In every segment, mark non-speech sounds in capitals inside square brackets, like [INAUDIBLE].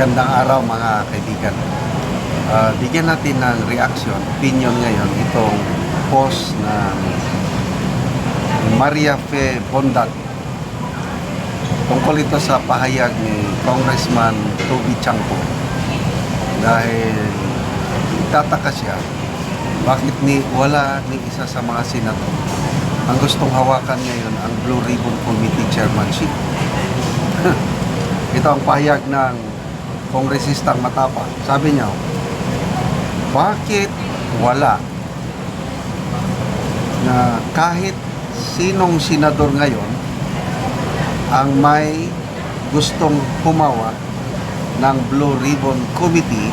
Magandang araw mga kaibigan. Ah, bigyan natin ng reaction, opinion ngayon itong post ng Maria Fe Bondat tungkol ito sa pahayag ni Congressman Toby Chanco dahil tataka siya bakit ni wala ni isa sa mga senador ang gustong hawakan ngayon ang Blue Ribbon Committee chairmanship. [LAUGHS] Ito ang pahayag ng kongresistang matapa. Sabi niya, bakit wala na kahit sinong senador ngayon ang may gustong humawa ng Blue Ribbon Committee,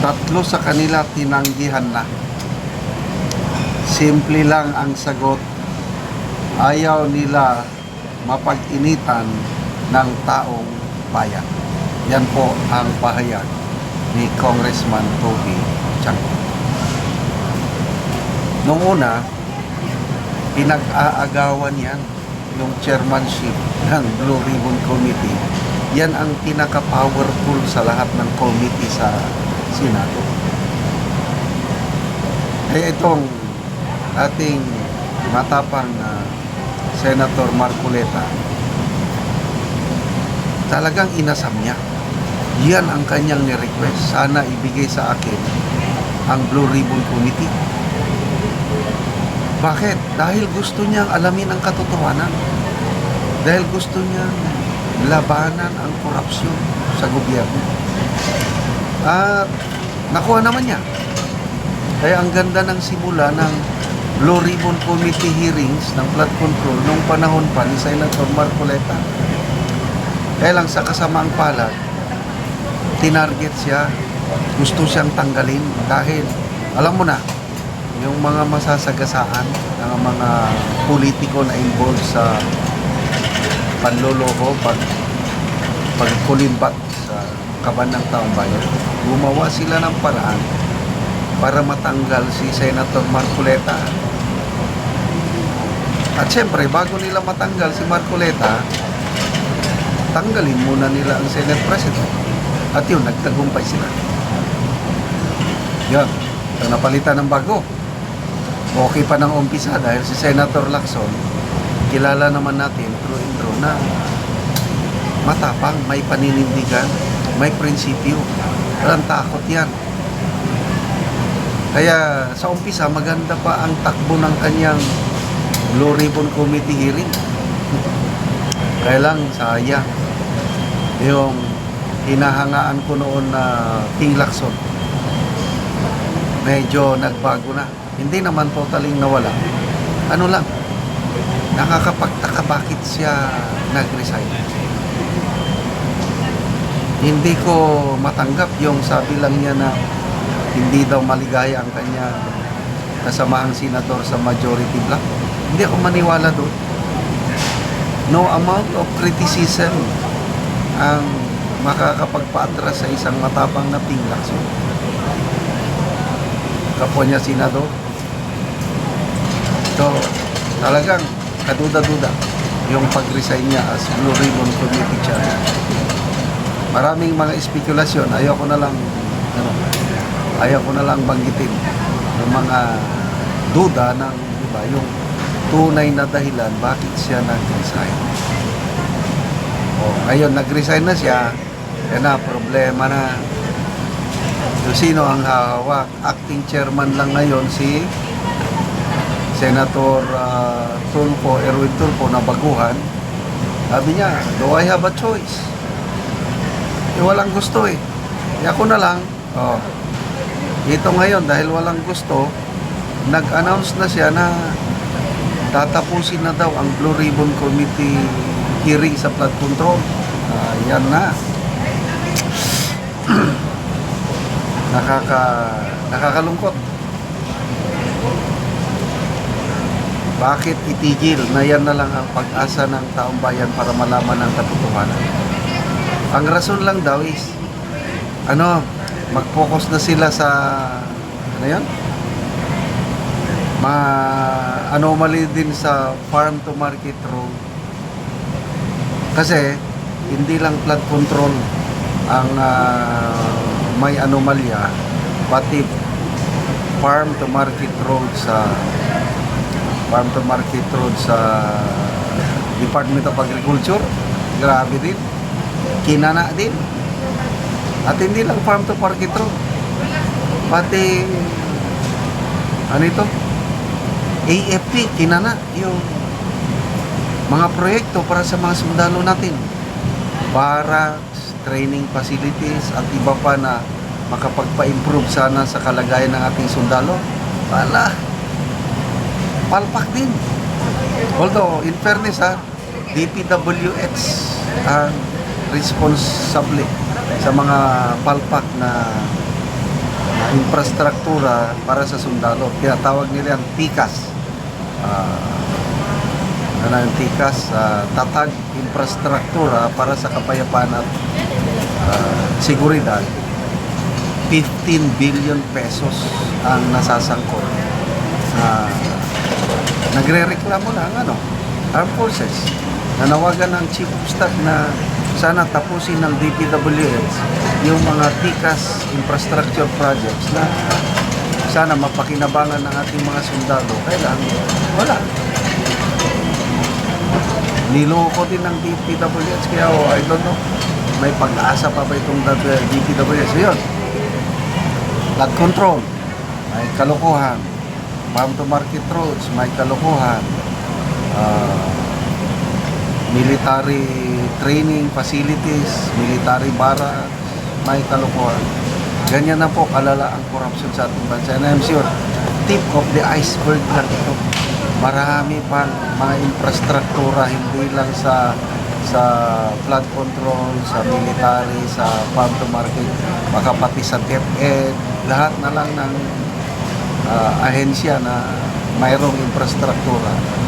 tatlo sa kanila tinanggihan na. Simple lang ang sagot. Ayaw nila mapag-initan ng taong bayan. Yan po ang pahayag ni Congressman Toby Chanco. Noong una, pinag-aagawan yan yung chairmanship ng Blue Ribbon Committee. Yan ang pinaka-powerful sa lahat ng committee sa Senado. Eh itong ating matapang na Senator Marcoleta, talagang inasam niya. Yan ang kanyang ni-request. Sana ibigay sa akin ang Blue Ribbon Committee. Bakit? Dahil gusto niyang alamin ang katotohanan. Dahil gusto niyang labanan ang korupsyon sa gobyerno. At nakuha naman niya. Kaya ang ganda ng simula ng Blue Ribbon Committee hearings ng flood control nung panahon pa ni Senator Marcoleta. Kaya lang sa kasamaang palad, tinarget siya, gusto siyang tanggalin dahil alam mo na, yung mga masasagasaan ng mga politiko na involved sa panloloko, pag pagkulimbat sa kaban ng taong bayan, gumawa sila ng paraan para matanggal si Senator Marcoleta. At syempre, bago nila matanggal si Marcoleta, tanggalin muna nila ang Senate President. At yun, nagtagumpay sila. Yun, ang napalitan ng bago. Okay pa ng umpisa dahil si Senator Lacson, kilala naman natin through and through na matapang, may paninindigan, may prinsipyo. Walang takot yan. Kaya sa umpisa, maganda pa ang takbo ng kanyang Blue Ribbon Committee hearing. Kaya lang, sayang. Yung hinahangaan ko noon na King Lacson, medyo nagbago na. Hindi naman totaling nawala. Ano lang, nakakapagtaka bakit siya nag-resign. Hindi ko matanggap yung sabi lang niya na hindi daw maligaya ang kanya kasamaang senador sa majority block. Hindi ako maniwala doon. No amount of criticism ang makakapagpaatras sa isang matapang na pinglak. So, kapwa niya senador. So, talagang kaduda-duda yung pag-resign niya as Blue Ribbon Committee Chairman. Maraming mga espekulasyon. Ayoko na lang ano, ayaw ko na lang banggitin yung mga duda ng iba, yung tunay na dahilan bakit siya nag-resign. O, ngayon, nag-resign na siya, yan na, problema na. So, sino ang hahawak? Acting chairman lang ngayon si Senator uh, Tulfo, Erwin Tulfo na baguhan. Sabi niya, do I have a choice? Eh, walang gusto eh. Eh, ako na lang, oh, ito ngayon, dahil walang gusto, nag-announce na siya na tatapusin na daw ang Blue Ribbon Committee hearing sa flood control. Ah, yan na. [CLEARS THROAT] Nakaka nakakalungkot. Bakit itigil na yan na lang ang pag-asa ng taong bayan para malaman ang katotohanan? Ang rason lang daw is, ano, mag-focus na sila sa ano yan? Ma anomaly din sa farm to market road. Kasi hindi lang flood control ang ah, may anomalya pati farm to market road sa farm to market road sa Department of Agriculture grabe din. Kinana din. At hindi lang farm to market road. Pati ano ito? AFP kinana yung mga proyekto para sa mga sundalo natin. Barracks, training facilities at iba pa na makapagpa-improve sana sa kalagayan ng ating sundalo wala palpak din although in fairness ha DPWH ang responsable sa mga palpak na infrastruktura para sa sundalo. Tinatawag nila yung TICAS. Ah, ano yung TICAS? Ah, tatag infrastruktura para sa kapayapaan at ah, seguridad. 15 billion pesos ang nasasangkot. Ah, nagre-reklamo lang ano, Armed Forces. Nanawagan ng Chief of Staff na sana tapusin ng DPWH yung mga TICAS infrastructure projects na sana mapakinabangan ng ating mga sundalo. Kailan? Wala. Niloko din ng DPWH kaya oh, I don't know, may pag-asa pa ba itong DPWH? So, yun. Flood control, may kalokohan. Farm to market roads, may kalokohan. Ah, military training facilities, military barracks, may kalokohan. Ganyan na po kalala ang corruption sa ating bansa. And I'm sure, tip of the iceberg lang ito. Marami pang mga infrastruktura, hindi lang sa sa flood control, sa military, sa farm to market, baka pati sa DepEd, lahat na lang ng ah, ahensya na mayroong infrastruktura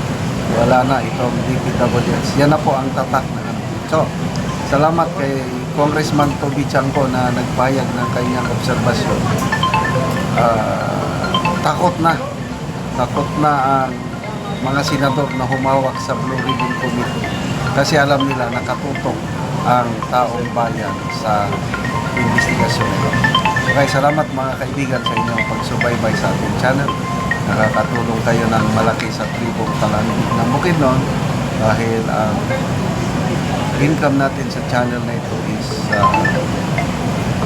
wala na itong DPWH. Yan na po ang tatak na ano. So, salamat kay Congressman Toby Chanco na nagbayag ng kanyang obserbasyon. Ah, takot na. Takot na ang mga senador na humawak sa Blue Ribbon Committee. Kasi alam nila nakatutok ang taong bayan sa investigasyon. Okay, salamat mga kaibigan sa inyong pagsubaybay sa ating channel nakakatulong kayo ng malaki sa tribong talandig ng Bukidnon dahil ang income natin sa channel na ito is uh,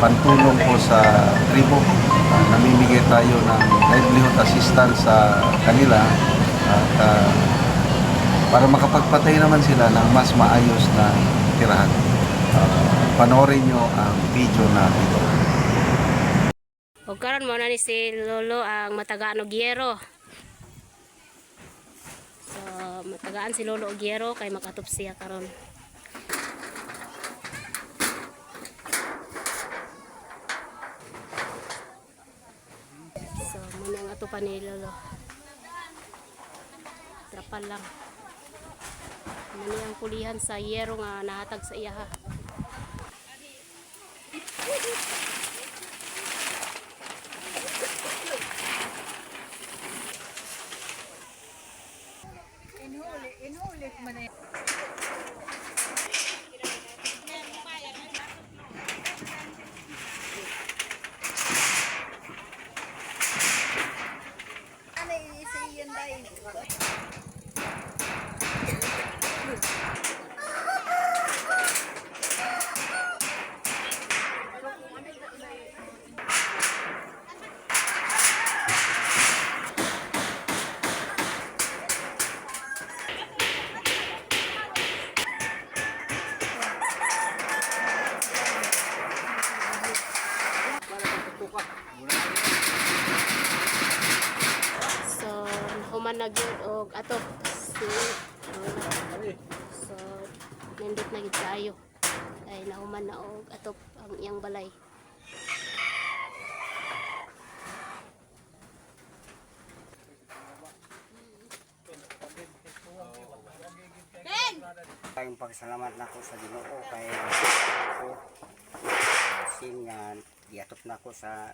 pantulong po sa tribo. Uh, namimigay tayo ng livelihood assistance sa kanila at uh, para makapagpatay naman sila ng mas maayos na tirahan. Uh, panoorin nyo ang video na ito. O karon mo na ni si Lolo ang matagaan og yero. So matagaan si Lolo og yero kay makatop siya karon. So muna ang ato pa ni Lolo. Trapal lang. Muna ang kulihan sa yero nga nahatag sa iya ha. So, human na gyud og atop si So, nindot na gyud kaayo. Ay nahuman na og atop ang iyang balay. Kayong pagsalamat na ko sa Ginoo kay ako sin nga giatop na ko sa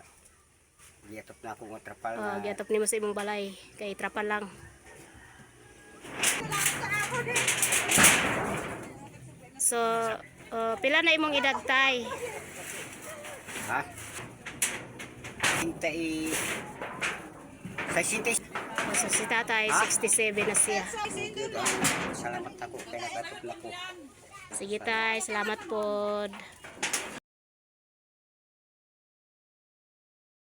Giyatop na ako nga trapal. Oh, ah, giyatop ni mo sa imong balay. Kay trapal lang. So, uh, pila na imong edad tay? Ha? Hintay. Sa sintay. Oh, so si tatay, ha? 67 na siya. Salamat ako kay nakatok na ko. Sige tay, salamat po.